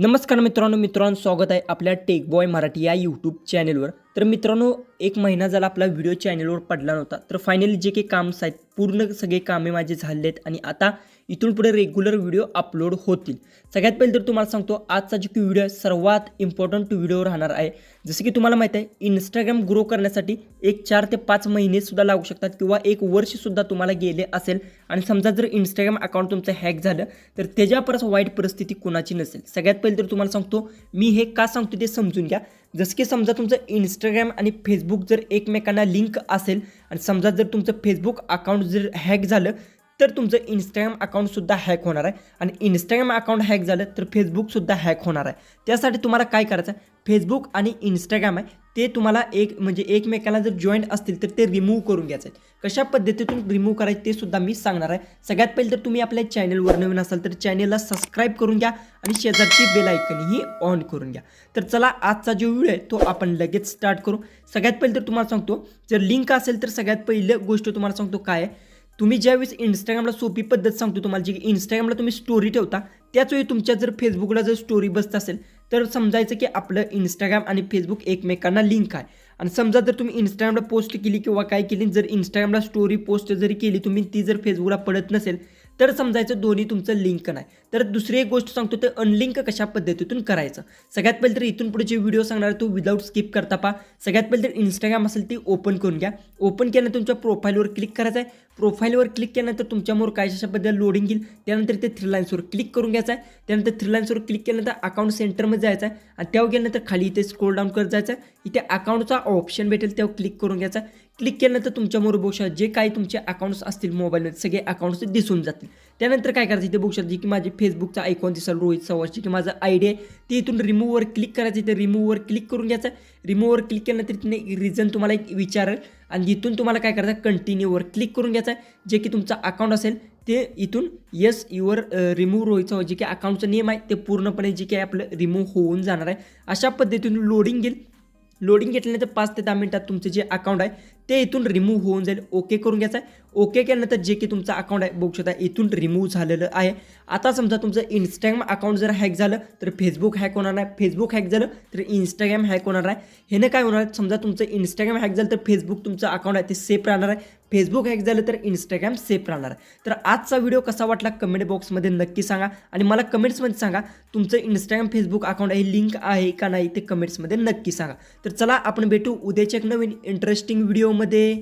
नमस्कार मित्रांनो मित्रांनो स्वागत आहे आपल्या टेक बॉय मराठी या यूट्यूब चॅनेलवर तर मित्रांनो एक महिना झाला आपला व्हिडिओ चॅनलवर पडला नव्हता. तर फायनली जे काही काम्स आहेत पूर्ण सगळे कामे माझे झाले आहेत आणि आता इथून पुढे रेग्युलर व्हिडिओ अपलोड होतील. सगळ्यात पहिले तर तुम्हाला सांगतो आजचा जो की व्हिडिओ आहे सर्वात इम्पॉर्टंट व्हिडिओ राहणार आहे. जसं की तुम्हाला माहीत आहे इंस्टाग्राम ग्रो करण्यासाठी एक चार ते पाच महिनेसुद्धा लागू शकतात किंवा एक वर्षसुद्धा तुम्हाला गेले असेल. आणि समजा जर इंस्टाग्राम अकाउंट तुमचं हॅक झालं तर त्याच्या परस वाईट परिस्थिती कोणाची नसेल. सगळ्यात पहिले तर तुम्हाला सांगतो मी हे का सांगतो ते समजून घ्या. जसं की समजा तुमचं इंस्टाग्राम आणि फेसबुक जर एकमेकांना लिंक असेल आणि समजा जर तुमचं फेसबुक अकाउंट जर हॅक झालं तर तुमचं इंस्टाग्राम अकाउंटसुद्धा हॅक होणार आहे. आणि इंस्टाग्राम अकाउंट हॅक झालं तर फेसबुकसुद्धा हॅक होणार आहे. त्यासाठी तुम्हाला काय करायचं आहे? फेसबुक आणि इंस्टाग्राम आहे ते तुम्हाला एक म्हणजे एकमेकाला जर जॉईंट असतील तर ते रिमूव्ह करून घ्यायचं कशा पद्धतीतून रिमूव्ह करायचं ते सुद्धा मी सांगणार आहे. सगळ्यात पहिले तर तुम्ही आपल्या चॅनलवर नवीन असाल तर चॅनलला सबस्क्राईब करून घ्या आणि शेजारची बेल ही ऑन करून घ्या. तर चला आजचा जो व्हिडिओ आहे तो आपण लगेच स्टार्ट करू. सगळ्यात पहिले तर तुम्हाला सांगतो जर लिंक असेल तर सगळ्यात पहिलं गोष्ट तुम्हाला सांगतो काय आहे? तुम्ही ज्यावेळेस इंस्टाग्रामला सोपी पद्धत सांगतो तुम्हाला जी इंस्टाग्रामला तुम्ही स्टोरी ठेवता त्याचवेळी तुमच्या जर फेसबुकला जर स्टोरी बसत असेल तर समजायचं की आपलं इंस्टाग्राम आणि फेसबुक एकमेकांना लिंक आहे. आणि समजा जर तुम्ही इंस्टाग्रामला पोस्ट केली किंवा काय केली जर इंस्टाग्रामला स्टोरी पोस्ट जरी केली तुम्ही ती जर फेसबुकला पडत नसेल तर समजायचं दोन्ही तुमचं लिंक नाही. तर दुसरी एक गोष्ट सांगतो ते अनलिंक कशा पद्धतीतून करायचं? सगळ्यात पहिले तर इथून पुढे जे व्हिडिओ सांगणार तो विदाऊट स्किप करता पा सगळ्यात पहिले तर इंस्टाग्राम असेल ती ओपन करून घ्या. ओपन केल्यानंतर तुमच्या प्रोफाईलवर क्लिक करायचं आहे. प्रोफाईलवर क्लिक केल्यानंतर तुमच्यामोर काय पद्धतीने लोडिंग येईल? त्यानंतर ते थ्री लाईन्सवर क्लिक करून घ्यायचं आहे. त्यानंतर थ्री लाईन्सवर क्लिक केल्यानंतर अकाउंट सेंटरमध्ये जायचं आहे. आणि त्यावर गेल्यानंतर खाली इथे स्क्रोल डाऊन करत जायचं आहे. इथे अकाउंटचा ऑप्शन भेटेल तेव्हा क्लिक करून घ्यायचा आहे. क्लिक केल्यानंतर तुमच्या बघू जे काही तुमचे अकाउंट्स असतील मोबाईलमध्ये सगळे अकाउंट्स दिसून जातील. त्यानंतर काय करायचं इथे बघू शकते जे की माझे फेसबुकचा आयकॉन दिसेल रोहित सवासची की माझं आय डी आहे ते इथून रिमूव्हवर क्लिक करायचं. इथे रिमूव्हवर क्लिक करून घ्यायचं. रिमूव्हवर क्लिक केल्यानंतर तिने रिझन तुम्हाला एक विचारेल. आणि इथून तुम्हाला काय करायचं? कंटिन्यूवर क्लिक करून घ्यायचं. आहे जे की तुमचं अकाउंट असेल ते इथून येस युअर रिमूव्ह रोयचं जे की अकाउंटचं नियम आहे ते पूर्णपणे जे काही आपलं रिमूव्ह होऊन जाणार आहे. अशा पद्धतीने लोडिंग येईल लोडिंग घेतल्यानंतर पाच ते दहा मिनटात तुमचं जे अकाउंट आहे ते इथून रिमूव्ह होऊन जाईल. ओके करून घ्यायचं आहे. ओके केल्यानंतर जे की तुमचं अकाउंट आहे बघू शकता इथून रिमूव्ह झालेलं आहे. आता समजा तुमचं इंस्टाग्राम अकाउंट जर हॅक झालं तर फेसबुक हॅक होणार नाही. फेसबुक हॅक झालं तर इंस्टाग्राम हॅक होणार आहे ह्यानं काय होणार समजा तुमचं इंस्टाग्राम हॅक झालं तर फेसबुक तुमचं अकाउंट आहे ते सेफ राहणार आहे. फेसबुक हॅक झालं तर इंस्टाग्राम सेफ राहणार आहे. तर आजचा व्हिडिओ कसा वाटला कमेंट बॉक्समध्ये नक्की सांगा. आणि मला कमेंट्समध्ये सांगा तुमचं इंस्टाग्राम फेसबुक अकाउंट आहे लिंक आहे का नाही ते कमेंट्समध्ये नक्की सांगा. तर चला आपण भेटू. उद्याच्या एक नवीन इंटरेस्टिंग व्हिडिओ व्हिडिओमध्ये